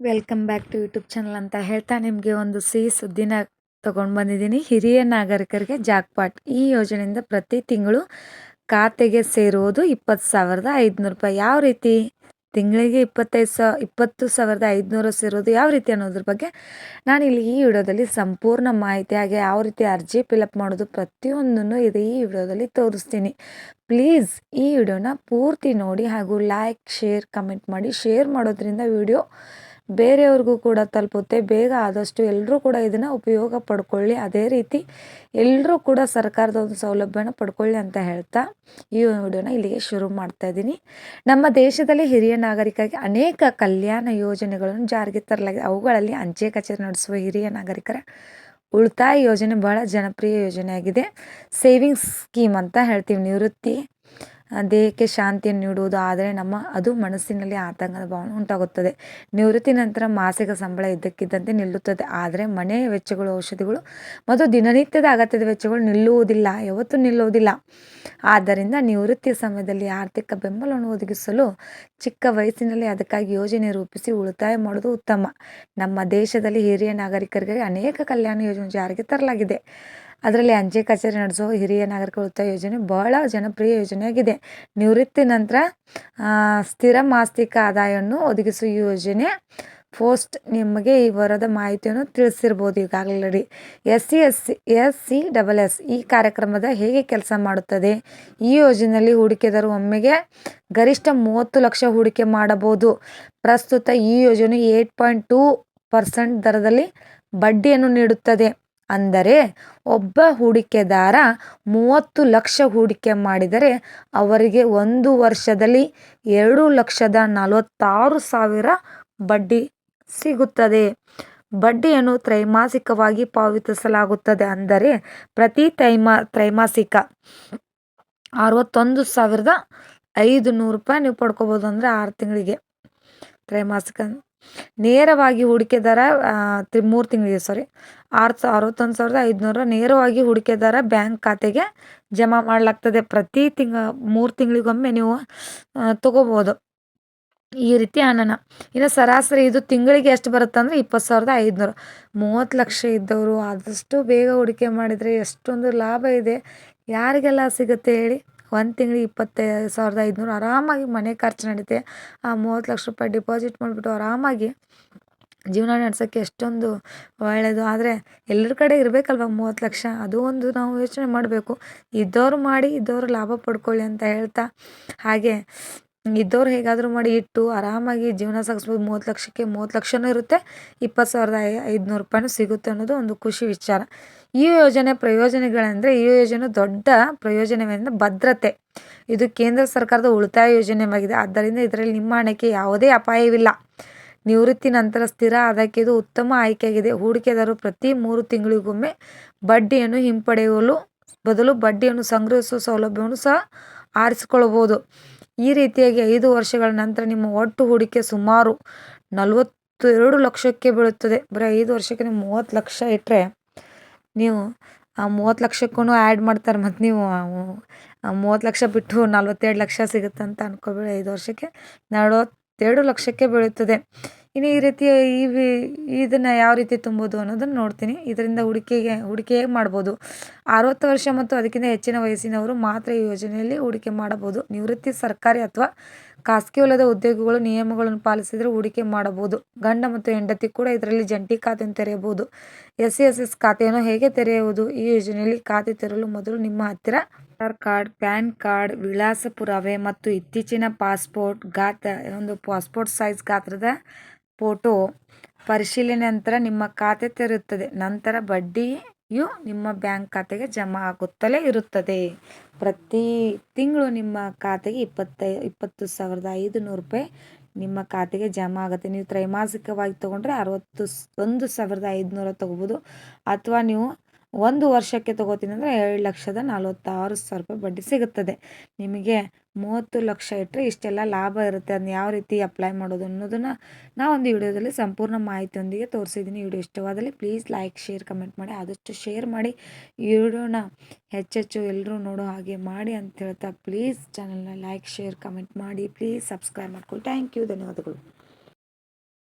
Welcome back to YouTube channel ಅಂತ ಹೇಳ್ತಾ ನಿಮಗೆ ಒಂದು ಸಿಹಿ ಸುದ್ದಿನ ತಗೊಂಡು ಬಂದಿದ್ದೀನಿ. ಹಿರಿಯ ನಾಗರಿಕರಿಗೆ ಜಾಕ್ಪಾಟ್. ಈ ಯೋಜನೆಯಿಂದ ಪ್ರತಿ ತಿಂಗಳು ಖಾತೆಗೆ ಸೇರುವುದು ಇಪ್ಪತ್ತು ಸಾವಿರದ ಐದುನೂರು ರೂಪಾಯಿ. ಯಾವ ರೀತಿ? ತಿಂಗಳಿಗೆ ಇಪ್ಪತ್ತೈದು ಸಾವಿರ ಇಪ್ಪತ್ತು ಸಾವಿರದ ಐದುನೂರು ಸೇರೋದು ಯಾವ ರೀತಿ ಅನ್ನೋದ್ರ ಬಗ್ಗೆ ನಾನು ಇಲ್ಲಿ ಈ ವಿಡಿಯೋದಲ್ಲಿ ಸಂಪೂರ್ಣ ಮಾಹಿತಿ ಹಾಗೆ ಯಾವ ರೀತಿ ಅರ್ಜಿ ಫಿಲಪ್ ಮಾಡೋದು ಪ್ರತಿಯೊಂದನ್ನು ಇದು ಈ ವಿಡಿಯೋದಲ್ಲಿ ತೋರಿಸ್ತೀನಿ. ಪ್ಲೀಸ್ ಈ ವಿಡಿಯೋನ ಪೂರ್ತಿ ನೋಡಿ ಹಾಗೂ ಲೈಕ್, ಶೇರ್, ಕಮೆಂಟ್ ಮಾಡಿ. ಶೇರ್ ಮಾಡೋದ್ರಿಂದ ವಿಡಿಯೋ ಬೇರೆಯವ್ರಿಗೂ ಕೂಡ ತಲುಪುತ್ತೆ. ಬೇಗ ಆದಷ್ಟು ಎಲ್ಲರೂ ಕೂಡ ಇದನ್ನು ಉಪಯೋಗ ಪಡ್ಕೊಳ್ಳಿ. ಅದೇ ರೀತಿ ಎಲ್ಲರೂ ಕೂಡ ಸರ್ಕಾರದ ಒಂದು ಸೌಲಭ್ಯನ ಪಡ್ಕೊಳ್ಳಿ ಅಂತ ಹೇಳ್ತಾ ಈ ವಿಡಿಯೋನ ಇಲ್ಲಿಗೆ ಶುರು ಮಾಡ್ತಾ ಇದ್ದೀನಿ. ನಮ್ಮ ದೇಶದಲ್ಲಿ ಹಿರಿಯ ನಾಗರಿಕರಿಗೆ ಅನೇಕ ಕಲ್ಯಾಣ ಯೋಜನೆಗಳನ್ನು ಜಾರಿಗೆ ತರಲಾಗಿದೆ. ಅವುಗಳಲ್ಲಿ ಅಂಚೆ ಕಚೇರಿ ನಡೆಸುವ ಹಿರಿಯ ನಾಗರಿಕರ ಉಳಿತಾಯ ಯೋಜನೆ ಬಹಳ ಜನಪ್ರಿಯ ಯೋಜನೆಯಾಗಿದೆ. ಸೇವಿಂಗ್ಸ್ ಸ್ಕೀಮ್ ಅಂತ ಹೇಳ್ತೀವಿ. ನಿವೃತ್ತಿ ದೇಹಕ್ಕೆ ಶಾಂತಿಯನ್ನು ನೀಡುವುದು, ಆದರೆ ನಮ್ಮ ಅದು ಮನಸ್ಸಿನಲ್ಲಿ ಆತಂಕದ ಭಾವನೆ ಉಂಟಾಗುತ್ತದೆ. ನಿವೃತ್ತಿ ನಂತರ ಮಾಸಿಕ ಸಂಬಳ ಇದ್ದಕ್ಕಿದ್ದಂತೆ ನಿಲ್ಲುತ್ತದೆ. ಆದರೆ ಮನೆಯ ವೆಚ್ಚಗಳು, ಔಷಧಿಗಳು ಮತ್ತು ದಿನನಿತ್ಯದ ಅಗತ್ಯದ ವೆಚ್ಚಗಳು ನಿಲ್ಲುವುದಿಲ್ಲ, ಯಾವತ್ತೂ ನಿಲ್ಲುವುದಿಲ್ಲ. ಆದ್ದರಿಂದ ನಿವೃತ್ತಿಯ ಸಮಯದಲ್ಲಿ ಆರ್ಥಿಕ ಬೆಂಬಲವನ್ನು ಒದಗಿಸಲು ಚಿಕ್ಕ ವಯಸ್ಸಿನಲ್ಲಿ ಅದಕ್ಕಾಗಿ ಯೋಜನೆ ರೂಪಿಸಿ ಉಳಿತಾಯ ಮಾಡುವುದು ಉತ್ತಮ. ನಮ್ಮ ದೇಶದಲ್ಲಿ ಹಿರಿಯ ನಾಗರಿಕರಿಗೆ ಅನೇಕ ಕಲ್ಯಾಣ ಯೋಜನೆ ಜಾರಿಗೆ ತರಲಾಗಿದೆ. ಅದರಲ್ಲಿ ಅಂಚೆ ಕಚೇರಿ ನಡೆಸೋ ಹಿರಿಯ ನಾಗರಿಕ ಉಳಿತಾಯ ಯೋಜನೆ ಬಹಳ ಜನಪ್ರಿಯ ಯೋಜನೆಯಾಗಿದೆ. ನಿವೃತ್ತಿ ನಂತರ ಸ್ಥಿರ ಮಾಸ್ತಿಕ ಆದಾಯವನ್ನು ಒದಗಿಸುವ ಯೋಜನೆ ಪೋಸ್ಟ್ ನಿಮಗೆ ಈ ವರದ ಮಾಹಿತಿಯನ್ನು ತಿಳಿಸಿರ್ಬೋದು ಈಗಾಗಲೇ. S C S C S C double S ಈ ಕಾರ್ಯಕ್ರಮದ ಹೇಗೆ ಕೆಲಸ ಮಾಡುತ್ತದೆ? ಈ ಯೋಜನೆಯಲ್ಲಿ ಹೂಡಿಕೆದಾರರು ಒಮ್ಮೆಗೆ ಗರಿಷ್ಠ ಮೂವತ್ತು ಲಕ್ಷ ಹೂಡಿಕೆ ಮಾಡಬಹುದು. ಪ್ರಸ್ತುತ ಈ ಯೋಜನೆ ಏಟ್ ಪಾಯಿಂಟ್ ಟೂ ಪರ್ಸೆಂಟ್ ದರದಲ್ಲಿ ಬಡ್ಡಿಯನ್ನು ನೀಡುತ್ತದೆ. ಅಂದರೆ ಒಬ್ಬ ಹೂಡಿಕೆದಾರ ಮೂವತ್ತು ಲಕ್ಷ ಹೂಡಿಕೆ ಮಾಡಿದರೆ ಅವರಿಗೆ ಒಂದು ವರ್ಷದಲ್ಲಿ ಎರಡು ಲಕ್ಷದ ನಲವತ್ತಾರು ಸಾವಿರ ಬಡ್ಡಿ ಸಿಗುತ್ತದೆ. ಬಡ್ಡಿಯನ್ನು ತ್ರೈಮಾಸಿಕವಾಗಿ ಪಾವತಿಸಲಾಗುತ್ತದೆ ಅಂದರೆ ಪ್ರತಿ ತ್ರೈಮಾ, ತ್ರೈಮಾಸಿಕ ಅರವತ್ತೊಂದು ಸಾವಿರದ ಐದು ನೂರು ರೂಪಾಯಿ ನೀವು ಪಡ್ಕೋಬೋದು ಅಂದರೆ ಆರು ತಿಂಗಳಿಗೆ. ತ್ರೈಮಾಸಿಕ ನೇರವಾಗಿ ಹೂಡಿಕೆದಾರ ಮೂರು ತಿಂಗಳಿಗೆ ಸಾರಿ ಆರು ಸಾ, ಅರವತ್ತೊಂದು ಸಾವಿರದ ಐದುನೂರ ನೇರವಾಗಿ ಹೂಡಿಕೆದಾರ ಬ್ಯಾಂಕ್ ಖಾತೆಗೆ ಜಮಾ ಮಾಡಲಾಗ್ತದೆ. ಪ್ರತಿ ತಿಂಗ, ಮೂರು ತಿಂಗಳಿಗೊಮ್ಮೆ ನೀವು ತಗೋಬೋದು. ಈ ರೀತಿ ಹಣನ. ಇನ್ನು ಸರಾಸರಿ ಇದು ತಿಂಗಳಿಗೆ ಎಷ್ಟು ಬರುತ್ತೆ ಅಂದರೆ ಇಪ್ಪತ್ತು ಸಾವಿರದ ಐದುನೂರು. ಮೂವತ್ತು ಲಕ್ಷ ಇದ್ದವರು ಆದಷ್ಟು ಬೇಗ ಹೂಡಿಕೆ ಮಾಡಿದರೆ ಎಷ್ಟೊಂದು ಲಾಭ ಇದೆ. ಯಾರಿಗೆಲ್ಲ ಸಿಗುತ್ತೆ ಹೇಳಿ. ಒಂದು ತಿಂಗಳಿಗೆ ಇಪ್ಪತ್ತೈದು ಸಾವಿರದ ಐದುನೂರು ಆರಾಮಾಗಿ ಮನೆ ಖರ್ಚು ನಡೀತೆ. ಆ ಮೂವತ್ತು ಲಕ್ಷ ರೂಪಾಯಿ ಡಿಪಾಸಿಟ್ ಮಾಡಿಬಿಟ್ಟು ಆರಾಮಾಗಿ ಜೀವನ ನಡೆಸೋಕ್ಕೆ ಎಷ್ಟೊಂದು ಒಳ್ಳೆಯದು ಆದರೆ ಎಲ್ಲರ ಕಡೆ ಇರಬೇಕಲ್ವ ಮೂವತ್ತು ಲಕ್ಷ? ಅದು ಒಂದು ನಾವು ಯೋಚನೆ ಮಾಡಬೇಕು. ಇದ್ದವರು ಮಾಡಿ ಇದ್ದವರು ಲಾಭ ಪಡ್ಕೊಳ್ಳಿ ಅಂತ ಹೇಳ್ತಾ ಹಾಗೆ ಇದ್ದವ್ರು ಹೇಗಾದರೂ ಮಾಡಿ ಇಟ್ಟು ಆರಾಮಾಗಿ ಜೀವನ ಸಾಗಿಸ್ಬೋದು. ಮೂವತ್ತು ಲಕ್ಷಕ್ಕೆ ಮೂವತ್ತು ಲಕ್ಷನೂ ಇರುತ್ತೆ. ಇಪ್ಪತ್ತು ಸಾವಿರದ ಐದುನೂರು ರೂಪಾಯಿನೂ ಸಿಗುತ್ತೆ ಅನ್ನೋದು ಒಂದು ಖುಷಿ ವಿಚಾರ. ಈ ಯೋಜನೆ ಪ್ರಯೋಜನಗಳೆಂದರೆ, ಈ ಯೋಜನೆ ದೊಡ್ಡ ಪ್ರಯೋಜನವೆಂದರೆ ಭದ್ರತೆ. ಇದು ಕೇಂದ್ರ ಸರ್ಕಾರದ ಉಳಿತಾಯ ಯೋಜನೆಯಾಗಿದೆ ಆದ್ದರಿಂದ ಇದರಲ್ಲಿ ನಿಮ್ಮ ಹಣಕ್ಕೆ ಯಾವುದೇ ಅಪಾಯವಿಲ್ಲ. ನಿವೃತ್ತಿ ನಂತರ ಸ್ಥಿರ ಆದಾಯಕ್ಕೆ ಇದು ಉತ್ತಮ ಆಯ್ಕೆಯಾಗಿದೆ. ಹೂಡಿಕೆದಾರರು ಪ್ರತಿ ಮೂರು ತಿಂಗಳಿಗೊಮ್ಮೆ ಬಡ್ಡಿಯನ್ನು ಹಿಂಪಡೆಯಲು ಬದಲು ಬಡ್ಡಿಯನ್ನು ಸಂಗ್ರಹಿಸುವ ಸೌಲಭ್ಯವನ್ನು ಸಹ ಆರಿಸಿಕೊಳ್ಳಬಹುದು. ಈ ರೀತಿಯಾಗಿ ಐದು ವರ್ಷಗಳ ನಂತರ ನಿಮ್ಮ ಒಟ್ಟು ಹೂಡಿಕೆ ಸುಮಾರು ನಲವತ್ತೆರಡು ಲಕ್ಷಕ್ಕೆ ಬೀಳುತ್ತದೆ. ಬರೀ ಐದು ವರ್ಷಕ್ಕೆ ನೀವು ಮೂವತ್ತು ಲಕ್ಷ ಇಟ್ಟರೆ ನೀವು ಆ ಮೂವತ್ತು ಲಕ್ಷಕ್ಕೂ ಆ್ಯಡ್ ಮಾಡ್ತಾರೆ. ಮತ್ತು ನೀವು ಮೂವತ್ತು ಲಕ್ಷ ಬಿಟ್ಟು ನಲ್ವತ್ತೆರಡು ಲಕ್ಷ ಸಿಗುತ್ತೆ ಅಂತ ಅನ್ಕೋಬೇಡಿ. ಐದು ವರ್ಷಕ್ಕೆ ನಲವತ್ತೆರಡು ಲಕ್ಷಕ್ಕೆ ಬೀಳುತ್ತದೆ. ಇನ್ನು ಈ ರೀತಿಯ ಈ ವಿ ಇದನ್ನು ಯಾವ ರೀತಿ ತುಂಬೋದು ಅನ್ನೋದನ್ನು ನೋಡ್ತೀನಿ. ಇದರಿಂದ ಹೂಡಿಕೆಗೆ, ಹೂಡಿಕೆ ಹೇಗೆ ಮಾಡ್ಬೋದು? ಅರವತ್ತು ವರ್ಷ ಮತ್ತು ಅದಕ್ಕಿಂತ ಹೆಚ್ಚಿನ ವಯಸ್ಸಿನವರು ಮಾತ್ರ ಈ ಯೋಜನೆಯಲ್ಲಿ ಹೂಡಿಕೆ ಮಾಡಬಹುದು. ನಿವೃತ್ತಿ ಸರ್ಕಾರಿ ಅಥವಾ ಖಾಸಗಿ ವಲಯದ ಉದ್ಯೋಗಿಗಳು ನಿಯಮಗಳನ್ನು ಪಾಲಿಸಿದರೆ ಹೂಡಿಕೆ ಮಾಡಬಹುದು. ಗಂಡ ಮತ್ತು ಹೆಂಡತಿ ಕೂಡ ಇದರಲ್ಲಿ ಜಂಟಿ ಖಾತೆಯನ್ನು ತೆರೆಯಬಹುದು. ಎಸ್ ಎಸ್ ಎಸ್ ಖಾತೆಯನ್ನು ಹೇಗೆ ತೆರೆಯುವುದು? ಈ ಯೋಜನೆಯಲ್ಲಿ ಖಾತೆ ತೆರೆಯಲು ಮೊದಲು ನಿಮ್ಮ ಹತ್ತಿರ ಆಧಾರ್ ಕಾರ್ಡ್, ಪ್ಯಾನ್ ಕಾರ್ಡ್ ವಿಳಾಸ ಪುರಾವೆ ಮತ್ತು ಇತ್ತೀಚಿನ ಪಾಸ್ಪೋರ್ಟ್ ಗಾತ್ರ, ಒಂದು ಪಾಸ್ಪೋರ್ಟ್ ಸೈಜ್ ಗಾತ್ರದ ಫೋಟೋ ಪರಿಶೀಲನೆ ನಂತರ ನಿಮ್ಮ ಖಾತೆ ತೆರೆಯುತ್ತದೆ. ನಂತರ ಬಡ್ಡಿಯು ನಿಮ್ಮ ಬ್ಯಾಂಕ್ ಖಾತೆಗೆ ಜಮಾ ಆಗುತ್ತಲೇ ಇರುತ್ತದೆ. ಪ್ರತಿ ತಿಂಗಳು ನಿಮ್ಮ ಖಾತೆಗೆ ಇಪ್ಪತ್ತೈ, ಇಪ್ಪತ್ತು ಸಾವಿರದ ಐದು ನೂರು ರೂಪಾಯಿ ನಿಮ್ಮ ಖಾತೆಗೆ ಜಮಾ ಆಗುತ್ತೆ. ನೀವು ತ್ರೈಮಾಸಿಕವಾಗಿ ತೊಗೊಂಡ್ರೆ ಅರವತ್ತು ಒಂದು ಸಾವಿರದ ಐದುನೂರ ತೊಗೋಬೋದು. ಅಥವಾ ನೀವು ಒಂದು ವರ್ಷಕ್ಕೆ ತಗೋತೀನಿ ಅಂದರೆ ಎರಡು ಲಕ್ಷದ ನಲವತ್ತಾರು ಸಾವಿರ ರೂಪಾಯಿ ಬಡ್ಡಿ ಸಿಗುತ್ತದೆ. ನಿಮಗೆ ಮೂವತ್ತು ಲಕ್ಷ ಇಟ್ಟರೆ ಇಷ್ಟೆಲ್ಲ ಲಾಭ ಇರುತ್ತೆ ಅದನ್ನ ಯಾವ ರೀತಿ ಅಪ್ಲೈ ಮಾಡೋದು ಅನ್ನೋದನ್ನು ನಾವು ಒಂದು ವಿಡಿಯೋದಲ್ಲಿ ಸಂಪೂರ್ಣ ಮಾಹಿತಿಯೊಂದಿಗೆ ತೋರಿಸಿದ್ದೀನಿ ವಿಡಿಯೋ ಇಷ್ಟವಾದಲ್ಲಿ ಪ್ಲೀಸ್ ಲೈಕ್ ಶೇರ್ ಕಮೆಂಟ್ ಮಾಡಿ. ಆದಷ್ಟು ಶೇರ್ ಮಾಡಿ. ಈ ವಿಡಿಯೋನ ಹೆಚ್ಚೆಚ್ಚು ಎಲ್ಲರೂ ನೋಡೋ ಹಾಗೆ ಮಾಡಿ ಅಂತ ಹೇಳ್ತಾ ಪ್ಲೀಸ್ ಚಾನಲ್ನ ಲೈಕ್ ಶೇರ್ ಕಮೆಂಟ್ ಮಾಡಿ. ಪ್ಲೀಸ್ ಸಬ್ಸ್ಕ್ರೈಬ್ ಮಾಡ್ಕೊಳ್ಳಿ. ಥ್ಯಾಂಕ್ ಯು ಧನ್ಯವಾದಗಳು.